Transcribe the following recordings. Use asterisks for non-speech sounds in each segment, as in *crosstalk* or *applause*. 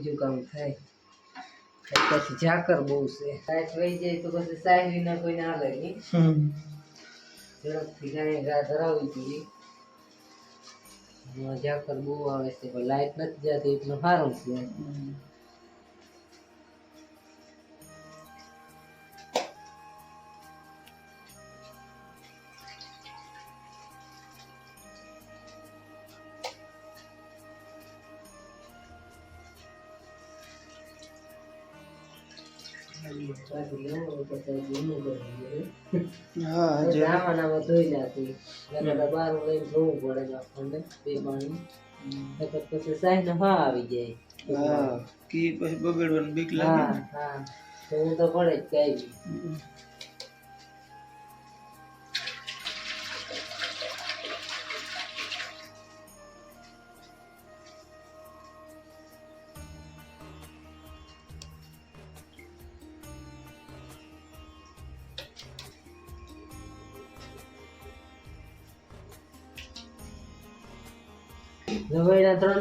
બીજું કામ થાય. પછી ઝાકર બહુ છે. સાહેબ વહી જાય તો પછી સાહેબ વિના કોઈ ના લે નહીં ઝડપથી ગાય ગા ધરાવવી જોઈએ. ઝાકર બહુ આવે છે પણ લાઈટ નથી જતી એટલું સારું છે. હા જે નાવામાં ધોઈ નાખી. બાર લઈને ધોવું પડે આપણને બે પાણી. પછી સાહેબ હા આવી જાય. હા કી પછી બગડવાનું બીક લાગે હા તો હું તો પડે જ કઈ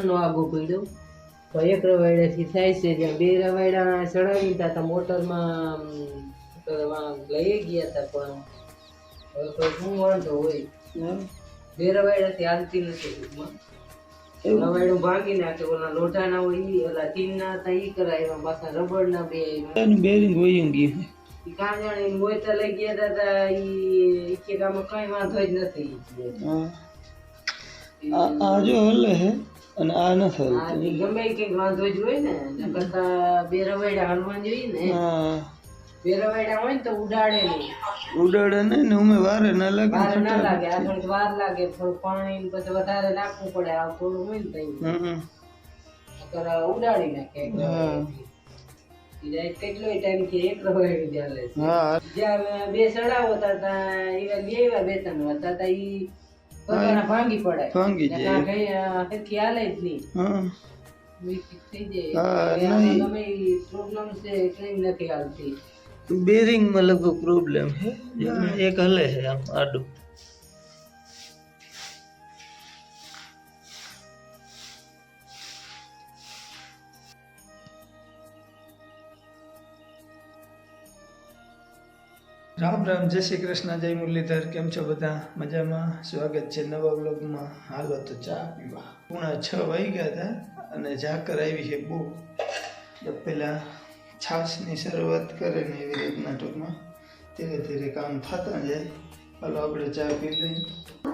બી. રવાયડા નો આગો પડ્યો. તો એક રવાયડાથી થાય છે જ્યાં બે રવાયડા ચડાવી હતા તો મોટરમાં લઈ ગયા હતા પણ હવે તો શું વાંધો હોય? બે રવાયડાથી હાલતી નથી ટૂંકમાં. રવાયડું ભાંગી નાખે ઓલા લોઢાના હોય ઈ ઓલા ટીનના હતા ઈ કરાવ્યા પાછા રબડના બે બેરિંગ વહી ગયું ઈ કાં. જાણે ઈ હોય તો લઈ ગયા હતા ઈ કે કઈ વાંધો જ નથી. આ આ જો હલે હે. અને આ ન થયું. ગમે કંઈક વાંધો જ હોય ને કરતા બે રવાડા હાલવા જોઈએ ને હા. બે રવાડા હોય ને તો ઉડાડે નહીં. ઉડાડે નહીં ને ઉમે વારે ન લાગે વારે ન લાગે આ થોડીક વાર લાગે થોડું પાણી પછી વધારે નાખવું પડે આ થોડું હોય ને તઈ ઉડાડી નાખે કેટલોય ટાઈમથી એક રવાયડું ચાલે છે. જ્યાં બે સડાવો તા તા એવા બે એવા બે ત્રણ હતા તા ઈ ભાંગી પડે. ભાંગી જાય. હરખી જ નહીં. હા. વીક થઈ હા, જાય હવે નહીં. આમાં ગમે ઈ પ્રોબ્લેમ છે નથી હાલતી. બેરિંગમાં લગભગ પ્રોબ્લેમ છે. એક હલે છે આમ આડું. રામ રામ, જય શ્રી કૃષ્ણ, જય મુરલીધર, કેમ છો બધા? મજામાં? સ્વાગત છે નવા બ્લોગમાં હાલો તો ચા પીવા. પૂણા છ વાગી ગયા હતા અને ઝાકર આવી છે બહુ. તો પેલા છાશની શરૂઆત કરે ને એવી રીતના ટૂંકમાં. ધીરે ધીરે કામ થતા જાય. હાલો, આપણે ચા પી લઈએ.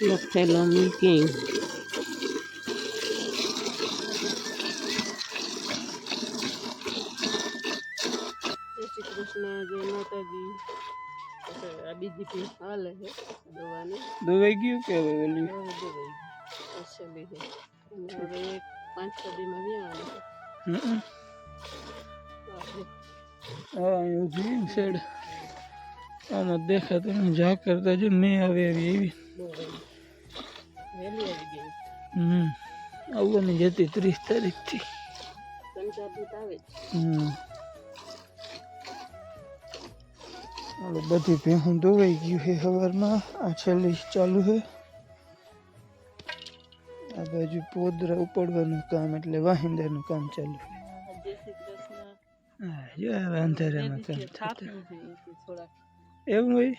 લખેલો આ બીજી પી હાલે છે દવાની દવાઈ ગયું કે હવે ઓલી દવાઈ છે હવે એક પાંચ સદીમાં વ્યાવાનું હમ. છે હા અહીં આમાં દેખાતું ને જા કરતા જો મેં હવે આવી એવી દવાઈ વહેલી આવી ગઈ હમ આવવાની જતી ત્રીસ તારીખથી ત્રણ ચાર દૂધ આવે જ હમ હાલો બધી ભેહું ધોવાઈ ગયું છે સવારમાં આ છેલ્લી ચાલુ છે આ બાજુ પોદરા ઉપાડવાનું કામ એટલે વાહિંદાનું કામ ચાલુ છે જય શ્રી કૃષ્ણ હા જો હવે અંધારામાં કામ થતું. એવું હોય.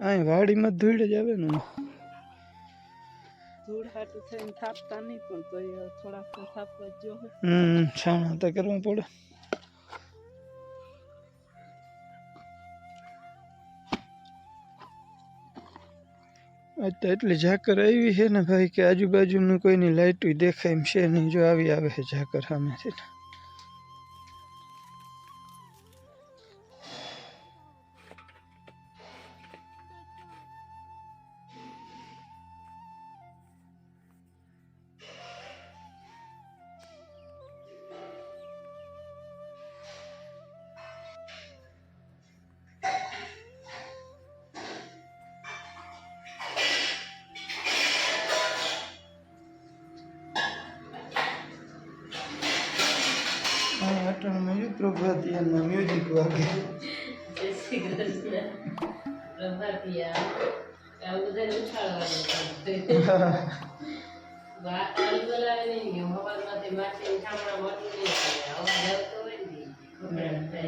અહીં વાડીમાં ધૂળ જ આવે ને ધૂળ હાટું થઈને થાપતા નહીં પણ તો થોડાક તો થાપવા જો હમ છાણા તો કરવા પડે. આજ એટલી ઝાકર આવી છે ને ભાઈ કે આજુબાજુનું કોઈની લાઇટ દેખાય એમ છે નહીં જો આવી આવે છે ઝાકર સામેથી. *laughs* ને મ્યુઝિક વાગે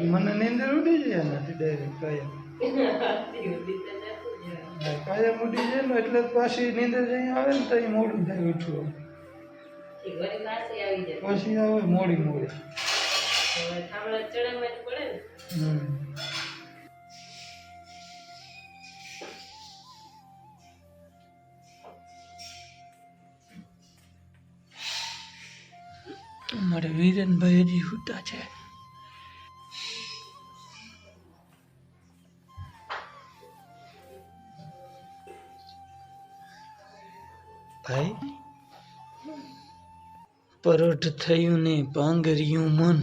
મને નીંદર ઉડી જાય એનાથી ડાયરેક્ટ કાયમ કાયમ ઉડી જાય ને એટલે પાછી નીંદર જઈ આવે ને તો મોડું થાય ઉઠવું. પાછી આવી જાય. પછી આવે મોડી મોડી. ઠામણા ચડાવવા જ પડે ને? અમારે વીરેનભાઈ હજી હુતા છે. ભાઈ? પરોઢ થયું ને પાંગર્યું મન.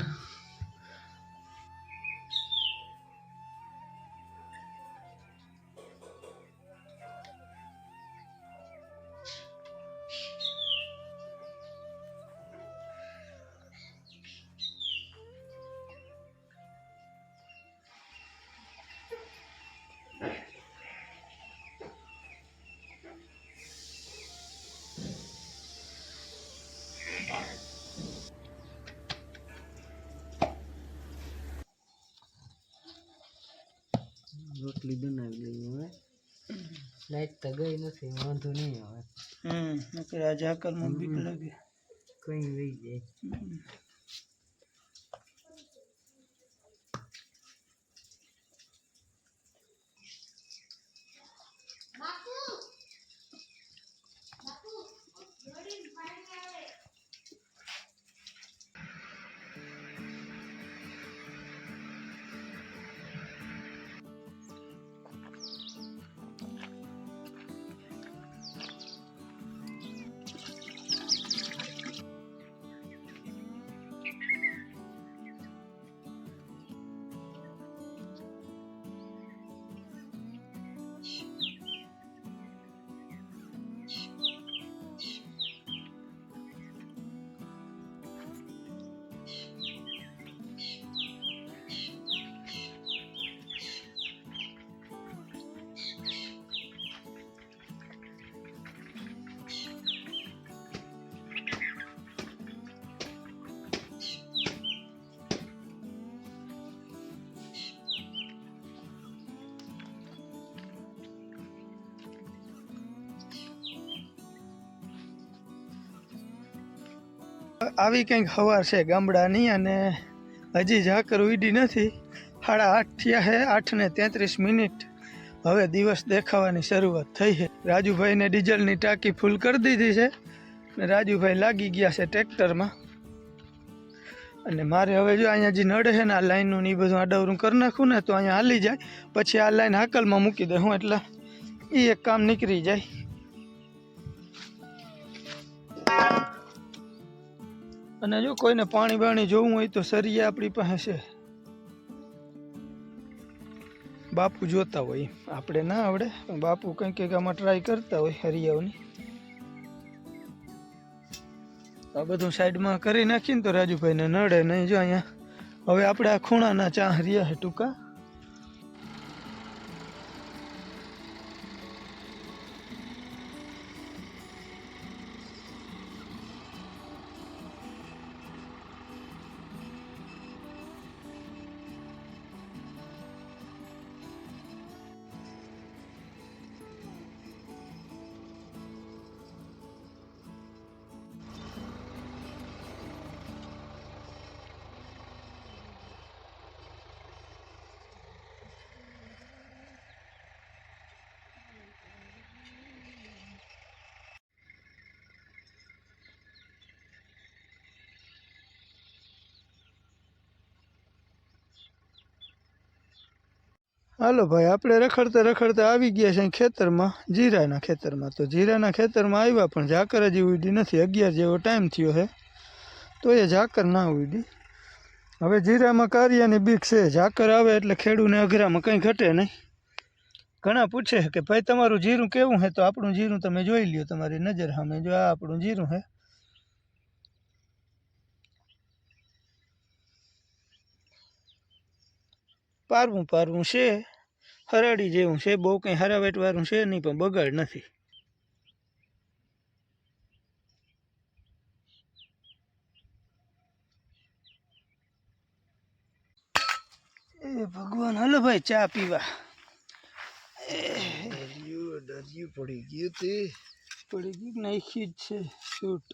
લાઈટ તો ગઈ નથી વાંધો નહીં આવે. હમ રાજા આ ઝાકરમાં બીક લાગે. કઈ રહી જાય. આવી કંઈક હવાર છે ગામડાની અને હજી ઝાકર ઉડી નથી. સાડા આઠ થયા છે આઠ ને તેત્રીસ મિનિટ. હવે દિવસ દેખાવાની શરૂઆત થઈ છે. રાજુભાઈને ડીઝલની ટાંકી ફૂલ કરી દીધી છે ને રાજુભાઈ લાગી ગયા છે ટ્રેક્ટરમાં. અને મારે હવે જો અહીંયા જે નડે છે ને, આ લાઈનનું ને એ બધું આડવરું કરી નાખું ને તો અહીંયા હાલી જાય. પછી આ લાઈન હાકલમાં મૂકી દઉં એટલે એ એક કામ નીકળી જાય. અને જો કોઈને પાણી બાણી જોવું હોય તો સરિયા આપણી પાસે છે. બાપુ જોતા હોય, આપણે ના આવડે બાપુ કંઈક કંઈક આમાં ટ્રાય કરતા હોય હરિયાઓની આ બધું સાઈડમાં કરી નાખીને તો રાજુભાઈને નડે નહીં જો અહીંયા. હવે આપણે આ ખૂણાના ચા હરિયા ટૂંકા. હાલો ભાઈ, આપણે રખડતા રખડતા આવી ગયા છે ખેતરમાં, જીરાના ખેતરમાં. તો જીરાના ખેતરમાં આવ્યા પણ ઝાકર હજી ઉડી નથી, અગિયાર જેવો ટાઈમ થયો છે તો એ ઝાકર ના ઉડી હવે જીરામાં કારિયાની બીક છે, ઝાકર આવે એટલે ખેડૂને અઘરામાં કંઈ ઘટે નહીં. ઘણા પૂછે કે ભાઈ, તમારું જીરું કેવું છે તો આપણું જીરું તમે જોઈ લ્યો, તમારી નજર સામે જો, આ આપણું જીરું છે પારવું પારવું છે. હરાડી જેવું છે બહુ કંઈ હરાવેટવાળું છે નહીં પણ બગાડ નથી. એ ભગવાન હલો ભાઈ ચા પીવા. દરિયું પડી ગયું તે. પડી ગયું નાખી જ છે શૂટ.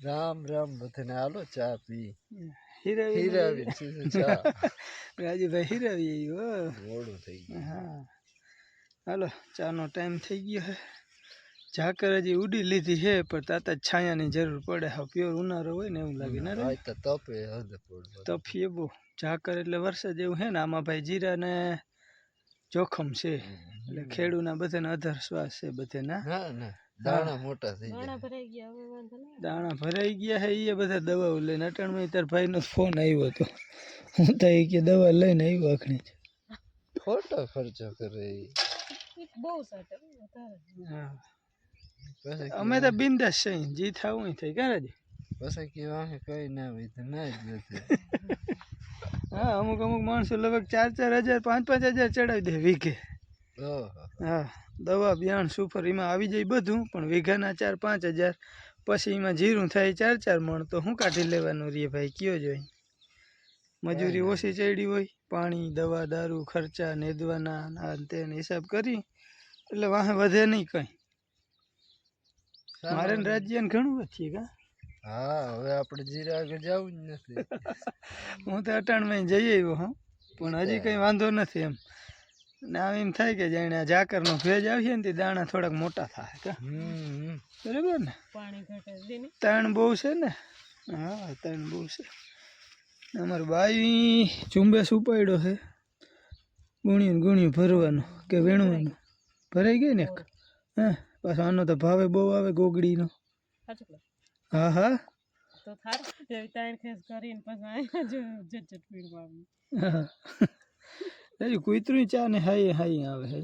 રામ રામ બધાને હાલો ચા પી. હીરાવી હીરાવી ચા રાજુભાઈ હીરાવી આવ્યો મોડું થઈ ગયું હા હાલો ચાનો ટાઈમ થઈ ગયો હે ઝાકર હજી ઉડી લીધી છે પણ તાતા છાયાની જરૂર પડે હા પ્યોર ઉનાળો હોય ને એવું લાગે ના તપે તફીએ બહુ ઝાકર એટલે વરસાદ એવું છે ને આમાં ભાઈ જીરાને જોખમ છે એટલે ખેડૂના બધાને અધર શ્વાસ છે બધાના ના ના દાણા મોટા થઈ દાણા ભરાઈ ગયા હવે વાંધો નહીં. દાણા ભરાઈ ગયા છે એ બધા દવાઓ લઈને. અટાણમાં તાર ભાઈનો ફોન આવ્યો હતો હું તો એ કે દવા લઈને આવ્યો આખણી ખોટો ખર્ચો કરે બહુ સાચો હા. પછી અમે તો બિંદાસ છે જી થાવું થઈ ક્યારે જ પછી કેવા કઈ ના હોય તો ના જ નથી હા અમુક અમુક માણસો લગભગ ચાર ચાર હજાર પાંચ પાંચ હજાર ચડાવી દે વીકે ઓહો. હા. દવા બિયાણ સુફર એમાં આવી જાય બધું પણ વીઘાના ચાર પાંચ હજાર. પછી એમાં જીરું થાય ચાર ચાર મણ. તો શું કાઢી લેવાનું રે ભાઈ? કયો જોઈ? મજૂરી ઓછી ચડી હોય પાણી દવા દારૂ ખર્ચા નેદવાના આ ને હિસાબ કરી. એટલે વાહે વધે નહીં કંઈ. મારે રાજ્યને ઘણું વધીએ કા? હા હવે આપણે જીરા આગળ જવું જ નથી. *laughs* હું તો અટાણમાં જઈ આવ્યો હા. પણ હજી કંઈ વાંધો નથી એમ. ને આમ એમ થાય કે જાણે આ ઝાકરનો ભેજ આવશે ને તે દાણા થોડાક મોટા થાય કે. હમ. બરાબર ને? ત્રણ બહુ છે ને? હા ત્રણ બહુ છે. અમારું બાઈ ઝુંબેશ ઉપાડ્યો છે. ગુણ્યું ગુણ્યું ભરવાનું કે વીણવાનું. ભરાઈ ગઈ ને હા પાછો આનો તો ભાવે બહુ આવે ગોગડીનો. હા હા. તો થાર. તાણ ખેસ કરીને પછી આયા જો જટ જટ પીડવા હા. હજુ કૂતરું ચા ને હાઈ હાઈ આવે હે.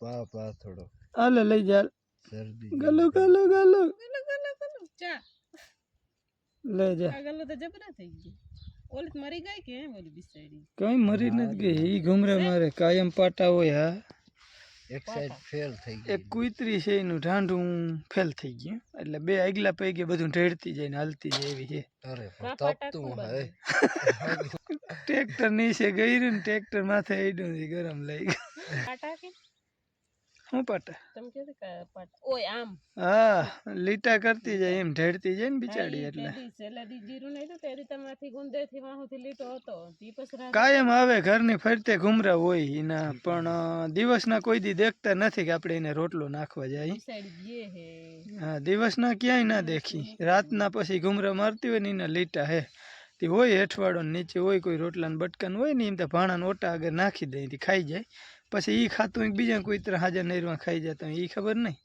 પા પા થોડો. આલે લઈ જા. શરદી ગલો ગલો ગલો. ગલો ગલો ગલો. ચા. લઈ જા. આ ગલો તો જબરા થઈ ગઈ. ઓલી તો મરી ગઈ કે એમ ઓલી બિસાડી? કઈ મરી નથી ગઈ. ઈ ઘુમરે મારે કાયમ પાટા હોય હા. એક સાઈડ ફેલ થઈ એક કુતરી છે એનું ઢાંઢું ફેલ થઈ ગયું. એટલે બે આગલા પૈકી બધું ઢેડતી જાય ને હાલતી જાય એવી છે. અરે તપતું ટાંકું હે *laughs* ટ્રેક્ટર નીચે ગયું ને ટ્રેક્ટર માથે આડ્યું ગરમ લઈ ગયું શું પાટા? તમે કે પાટા. ઓય આમ. હા લીટા કરતી જાય એમ ઢેડતી જાય ને બિચારી એટલે. પેલી જીરું નહીં તો તેરી તમારથી ગુંદેથી વાહોથી લીટો હતો. દીપસરા કાયમ આવે ઘરની ફરતે ઘુમરા હોય એના પણ દિવસના કોઈ દી દેખતા નથી કે આપણે એને રોટલો નાખવા જાય. હે. હા દિવસના ક્યાંય ના દેખી. રાતના પછી ઘુમરા મારતી હોય ને એના લીટા હે. તે હોય હેઠવાડો નીચે હોય કોઈ રોટલાને બટકાન હોય ને એમ તો ભાણાને ઓટા આગળ નાખી દે ખાઈ જાય. પછી એ ખાતું બીજા કોઈ ત્રણ હાજર નહેરમાં ખાઈ જતા એ ખબર નહીં.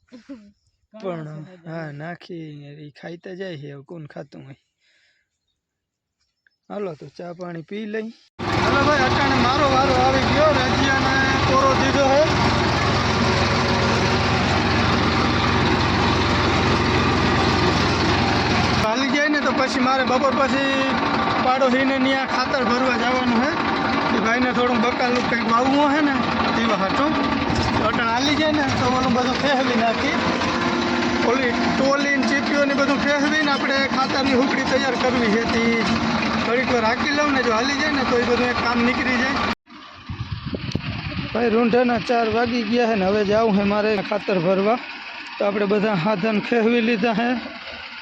પણ હા નાખી એ ખાઈતા જાય છે કોણ ખાતું હોય. હાલો તો ચા પાણી પી લઈ. હાલો ભાઈ અટાણે મારો વારો આવી ગયો રજિયાને કોરો દીધો હે. હાલી જાય ને તો પછી મારે બપોર પછી પાડોશીને ત્યાં ખાતર ભરવા જવાનું છે ભાઈને થોડું બકાલું કંઈક વાવવું હે ને. એવા હાટું અટણ હાલી જાય ને, તો ઓલું બધું ફેહવી નાખી. ઓલી ટોલી ને ચીપીઓ ને બધું ફેહવીને આપણે ખાતરની હુકડી તૈયાર કરવી છે. તે ઘડીક વાર હાકી લઉં ને જો હાલી જાય ને, તો એ બધું એક કામ નીકળી જાય. ભાઈ, રૂંઢાના ચાર વાગી ગયા છે ને, હવે જાવું છે મારે ખાતર ભરવા. તો આપણે બધા સાધન ખેહવી લીધા છે.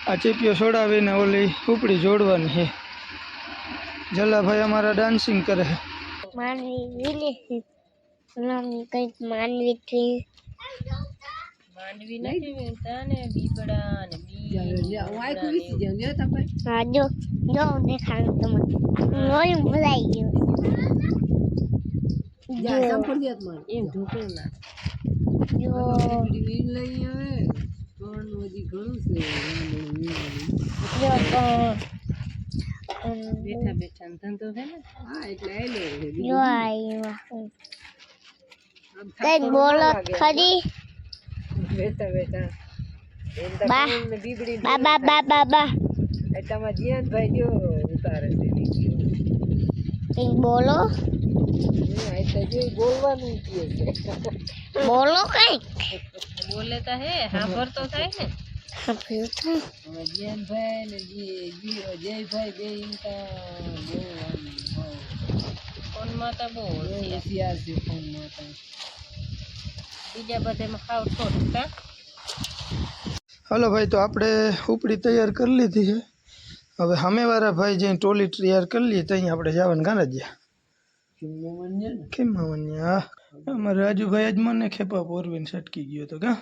આ ચીપીઓ છોડાવીને ઓલી ઉપડી જોડવાની છે. જલાભાઈ અમારા ડાન્સિંગ કરે કંઈક માનવી ટ્રી માંડવી નથી ને બીબડા ને બી. હા જો જો દેખાડું તમને. મોયું ભૂલાઈ ગયું. જો એમ ઢોકળું ના. જો. તો. અમ, બેઠા બેઠા ધંધો હે ને? એટલે આવ્યું કંઈક બોલો ખરી બેટા બેટા. બા બા બા બા બા બા. એટલામાં જીયાનભાઈ જો ઉતારે કંઈક બોલો. આ તો જો બોલવાનું છે. બોલો કંઈક બોલે તો હે સાંભળતો થાય ને. થાય જીયાનભાઈ ને જી- જી- જયભાઈ બે ફોનમાં તો બહુ હોશિયાર છે. ફોનમાં તો. બીજા બધામાં ખાવ હાલો ભાઈ તો આપણે ઉપડી તૈયાર કરી લીધી છે. હવે સામેવાળા ભાઈ જઈને ટોલી તૈયાર કરી લઈએ તો અહીંયા આપણે જવાનું ગાંડા કેમ મામન્યા અમારે રાજુભાઈ જ મને ખેપા પોરવીને સટકી ગયો તો કા?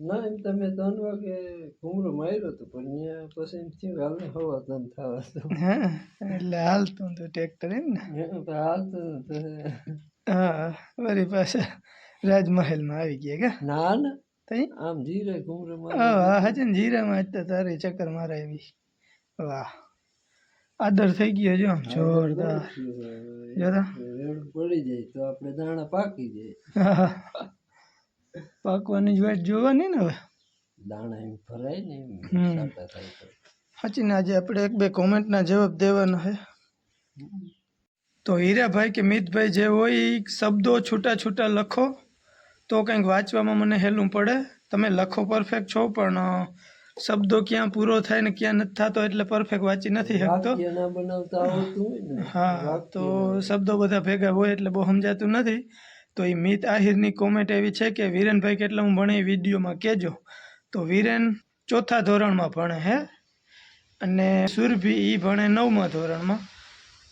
ના એમ તમે ત્રણ વાગે ઘૂમરો માર્યો હતો પણ ત્યાં પછી એમ થયું હાલને હવા ત્રણ થવા તો હા એટલે હાલતું તો ટ્રેક્ટર એમ ને? એમ તો હાલતું તો હા. વળી પાછા રાજમહેલમાં આવી ગયા કા? ના ના. તઈ? આમ જીરે ઘૂમરો હા હા હજે ને જીરામાં આજ તો તારી ચક્કર મારા એવી. વાહ. આદર થઈ ગયો જો આમ જોરદાર. જરા રેડ પડી જાય તો આપણે દાણા પાકી જાય. *laughs* પાકવાની જ વાટ જોવાની ને હવે? દાણા એમ ભરાય ને એમ. સાટા થાય તો. સાચીને આજે આપણે એક બે કોમેન્ટના જવાબ દેવાના છે. તો હીરાભાઈ કે મિતભાઈ જે હોય એ શબ્દો છૂટા છૂટા લખો. તો કંઈક વાંચવામાં મને હેલું પડે. તમે લખો પરફેક્ટ છો પણ શબ્દો ક્યાં પૂરો થાય ને ક્યાં નથી થતો એટલે પરફેક્ટ વાંચી નથી શકતો. હા તો શબ્દો બધા ભેગા હોય એટલે બહુ સમજાતું નથી. તો એ મિત આહિરની કોમેન્ટ એવી છે કે વિરેનભાઈ કેટલા હું ભણે એ વિડીયોમાં કહેજો. તો વિરેન ચોથા ધોરણમાં ભણે હે. અને સુરભી એ ભણે નવમા ધોરણમાં.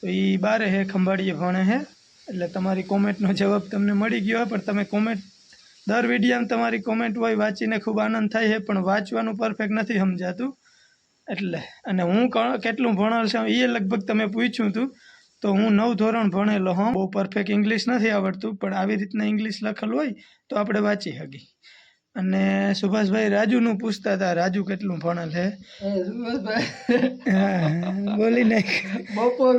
તો એ બારે હે ખંભાળીએ ભણે હે. એટલે તમારી કોમેન્ટનો જવાબ તમને મળી ગયો પણ તમે કોમેન્ટ દર વિડીયામાં તમારી કોમેન્ટ હોય વાંચીને ખૂબ આનંદ થાય છે પણ વાંચવાનું પરફેક્ટ નથી સમજાતું. એટલે અને હું કેટલું ભણેલ છું એ લગભગ તમે પૂછ્યું હતું તો હું નવ ધોરણ ભણેલો હું બહુ પરફેક્ટ ઇંગ્લિશ નથી આવડતું પણ આવી રીતના ઇંગ્લિશ લખેલ હોય તો આપણે વાંચી શકીએ. અને સુભાષભાઈ રાજુનું પૂછતા હતા રાજુ કેટલું ભણેલ છે? બોલી નાખ. બપોર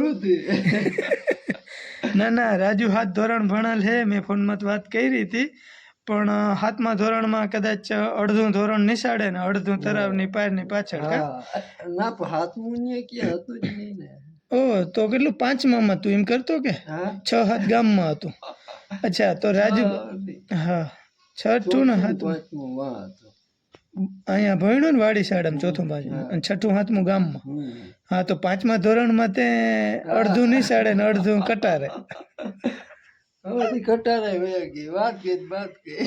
ના ના રાજુ હાથ ધોરણ ભણેલ છે મેં ફોનમાં વાત કરી હતી. પણ હાથમાં ધોરણમાં કદાચ અડધું ધોરણ નિશાળે ને અડધું તરાવની પારની પાછળની હા ના પણ હાથ મુનિએ ક્યાં હતું જ નહીં ને. ઓ તો કેટલું? પાંચમામાં તું એમ કરતો કે? છ હાથ ગામમાં હતું. અચ્છા તો રાજુ હા છઠ્ઠું ને હાથમાં. અહીંયા ભણ્યું ને વાડી શાળામાં ચોથું બાજુ અને છઠ્ઠું હાથમું ગામમાં. હા તો પાંચમા ધોરણમાં તે અડધું નિશાળે ને અડધું કટારે. હવેથી કટારે વહી ગઈ વાત ગઈ વાત ગઈ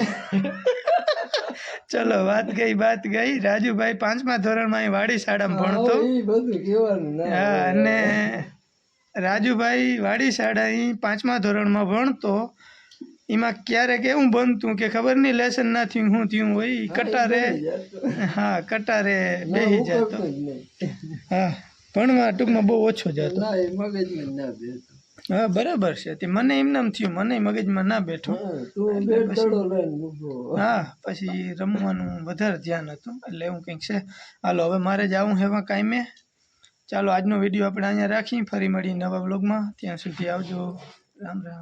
ચલો વાત ગઈ વાત ગઈ. રાજુભાઈ પાંચમા ધોરણમાં અહીં વાડી શાળામાં ભણતો. બધું કહેવાનું હા અને રાજુભાઈ વાડી શાળા અહીં પાંચમા ધોરણમાં ભણતો. એમાં ક્યારેક એવું બનતું કે ખબર નહીં લેસન ના થયું શું થયું હોય કટારે હા કટારે બેસી જતો. હા ભણવા ટૂંકમાં બહુ ઓછો જતો મગજમાં ના બેસતું. હા બરાબર છે. તે મને એમ નામ થયું. મને મગજમાં ના બેઠો. હા પછી રમવાનું વધારે ધ્યાન હતું. એટલે એવું કંઈક છે. હાલો હવે મારે જવું હેવા કાંઈ મેં ચાલો આજનો વીડિયો આપણે અહીંયા રાખી ફરી મળીએ નવા બ્લોગમાં ત્યાં સુધી આવજો. રામ રામ.